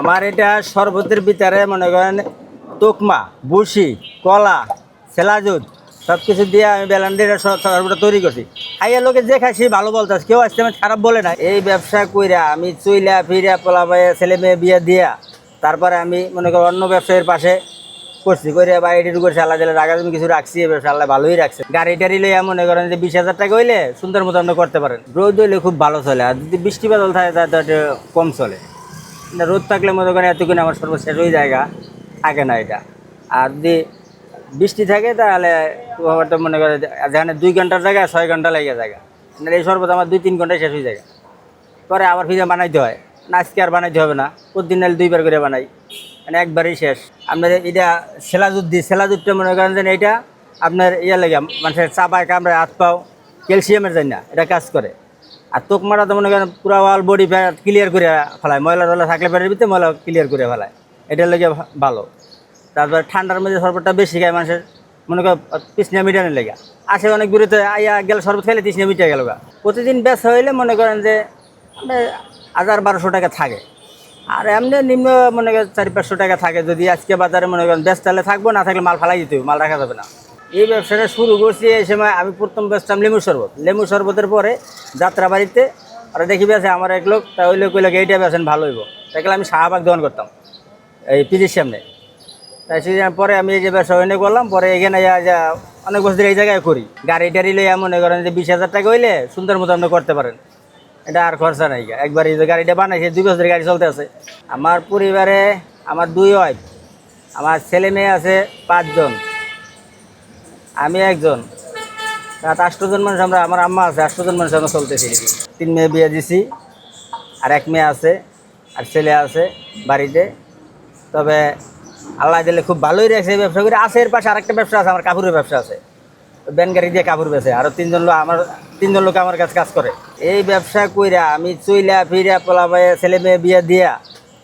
আমার এটা শরবতের ভিতরে মনে করেন তোকমা বুসি কলা সেলাজুদ সব কিছু দিয়ে আমি বেলান্ডির শরবতটা তৈরি করছি। খাইয়া লোকে যে খাই সে ভালো বলতাস কেউ আসতে আমি খারাপ বলে না। এই ব্যবসা কইরা আমি চইলা ফিরা পোলাপাই ছেলে মেয়ে বিয়ে দিয়া, তারপরে আমি মনে করি অন্য ব্যবসায়ীর পাশে করছি করে বা এডিট করছি আল্লাহ দিলে রাখা তুমি কিছু রাখছি ব্যবসা আল্লাহ ভালোই রাখছে। গাড়ি টাড়ি লইয়া মনে করেন যে বিশ হাজার টাকা হইলে সুন্দর মতো করতে পারেন। রোদ হইলে খুব ভালো চলে, আর যদি বৃষ্টি বাদল থাকে তাহলে কম চলে। রোদ থাকলে মনে করেন এতক্ষণ আমার সর্বশেষ ওই জায়গা থাকে না এটা। আর যদি বৃষ্টি থাকে তাহলে তো মনে করে যেখানে দুই ঘণ্টার জায়গায় ছয় ঘণ্টা লেগে জায়গা এই শরবত আমার দুই, তিন ঘন্টায় শেষ হয়ে যায়। পরে আবার ফিরে বানাইতে হয়। না, আজকে আর বানাইতে হবে না। প্রতিদিন নাহলে দুইবার করে বানাই। মানে একবারই শেষ। আপনার এটা সেলাজুদ দিই সেলাজুদটা মনে করেন যে এটা আপনার ইয়ে লেগে, মানুষের চাপায় কামড়ায় হাত পাও, ক্যালসিয়ামের জন্য এটা কাজ করে। আর তোকমারা তো মনে করেন পুরো অল বডি ক্লিয়ার করে ফেলায়। ময়লা টয়লা থাকলে পেটের ভিতরে ময়লা ক্লিয়ার করে ফেলায়। এটার লেগে ভালো। তারপরে ঠান্ডার মধ্যে শরবতটা বেশি খায় মানুষের, মনে কর, তৃষ্ণা মিটানের লেগে। আসে অনেক দূরে তো আইয়া গেল শরবত খাইলে তৃষ্ণা মিটে গেল। প্রতিদিন বেশ হইলে মনে করেন যে মানে হাজার বারোশো টাকা থাকে। আর এমনি নিম্ন মনে করেন চারি পাঁচশো টাকা থাকে। যদি আজকে বাজারে মনে করেন তাহলে থাকব, না থাকলে মাল ফালাই দিতে মাল রাখা যাবে না। এই ব্যবসাটা শুরু করছি এই সময় আমি প্রথম বেচতাম লেবু শরবত। লেবু শরবতের পরে যাত্রা বাড়িতে, আর দেখি বেছে আমার এক লোক, তা ওই লোক ওই লোক এইটা বেছেন ভালো হইব। তাই আমি শাহবাগ দোকান করতাম, এই পিজির সামনে। তাই সেদিন পরে আমি এই যে ব্যবসা এনে করলাম, পরে এখানে অনেক বছর এই জায়গায় করি। গাড়ি টাড়ি লইয়া মনে করেন যে বিশ হাজার টাকা হইলে সুন্দর মতো আপনি করতে পারেন। এটা আর খরচা নাই একবার এই যে গাড়িটা বানাইছে, দুই বছরের গাড়ি চলতে আছে। আমার পরিবারে আমার দুই ওয়াইফ, আমার ছেলে মেয়ে আছে পাঁচজন। আমি একজন। রাত আষ্টজন মানুষ, আমরা আমার আম্মা আছে আষ্টজন মানুষ আমরা চলতেছি তিন মেয়ে বিয়ে দিছি, আর এক মেয়ে আছে, আর ছেলে আছে বাড়িতে। তবে আল্লাহ দিলে খুব ভালোই রাখছে ব্যবসা করে। আছে এর পাশে আরেকটা ব্যবসা আছে, আমার কাপড়ের ব্যবসা আছে। ব্যান গাড়ি দিয়ে কাপড় বেছে আরও তিনজন লোক আমার তিনজন লোক আমার কাছে কাজ করে। এই ব্যবসা কইরা আমি চইলা ফিরা পোলাপাই ছেলে মেয়ে বিয়ে দিয়া,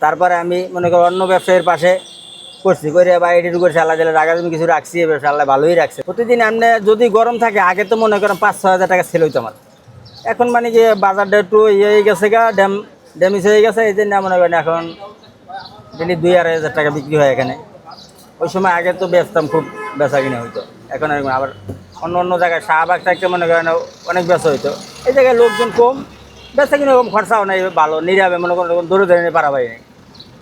তারপরে আমি মনে করি অন্য ব্যবসায়ীর পাশে করছি করে বা এডিট করছি আল্লাহ দিলে রাখা তুমি কিছু রাখছি, এবার আল্লাহ ভালোই রাখছে। প্রতিদিন আপনি যদি গরম থাকে, আগে তো মনে করেন পাঁচ ছ হাজার টাকা সেল হইতো আমার। এখন মানে কি বাজারটা একটু ইয়ে হয়ে গেছে গা, ড্যাম ড্যামেজ হয়ে গেছে, এই জন্য মনে করেন এখন ডেলি দুই, আড়াই হাজার টাকা বিক্রি হয় এখানে। ওই সময় আগে তো বেচতাম খুব বেচা কিনে হইতো। এখন আবার অন্য অন্য জায়গায় শাহবাগ থাকতে মনে করেন অনেক বেচা হইতো। এই জায়গায় লোকজন কম, বেচা কিনে কম, খরচাও নেই, ভালো নিরাবে মনে করেন দূরে ধরে পারাবাই নেই।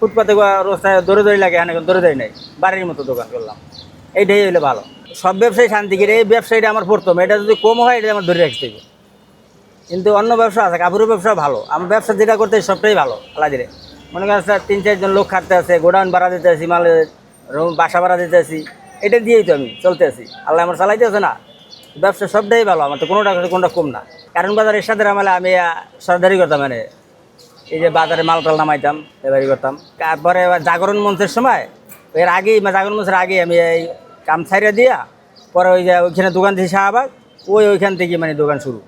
ফুটপাতে রাস্তায় দৌড়ে দৌড়ি লাগে, এখানে দৌড়ে দৌড়ি নেই। বাড়ির মতো দোকান করলাম। এইটাই হইলে ভালো। সব ব্যবসায়ী শান্তি করে, এই ব্যবসায়ীটা আমার প্রথম। এটা যদি কম হয়, এটা আমার ধরে রাখতে হবে। কিন্তু অন্য ব্যবসা আছে, কাপড়ের ব্যবসা ভালো। আমার ব্যবসা যেটা করতে সবটাই ভালো আল্লাহ দিলে মনে করেন স্যার, তিন চারজন লোক খাটতে আছে, গোডাউন ভাড়া দিতে মালের রুম, বাসা ভাড়া দিতে আছি। এটা দিয়েই তো আমি চলতে আছি। আল্লাহ আমার চালাইতে আছে না। ব্যবসা সবটাই ভালো, আমার তো কোনোটা কোনোটা কম না। কারণ বাজার এর সাথে আমি সর্দারি করতাম মানে। এই যে বাজারে মাল টাল নামাইতাম, এবারই করতাম। তারপরে জাগরণ মঞ্চের সময়, এর আগেই মানে জাগরণ মঞ্চের আগে আমি এই কাম ছাইরে দিয়া, পরে ওই যে ওইখানে দোকান দিয়েছি শাহবাগ, ওই ওইখান থেকে মানে দোকান শুরু।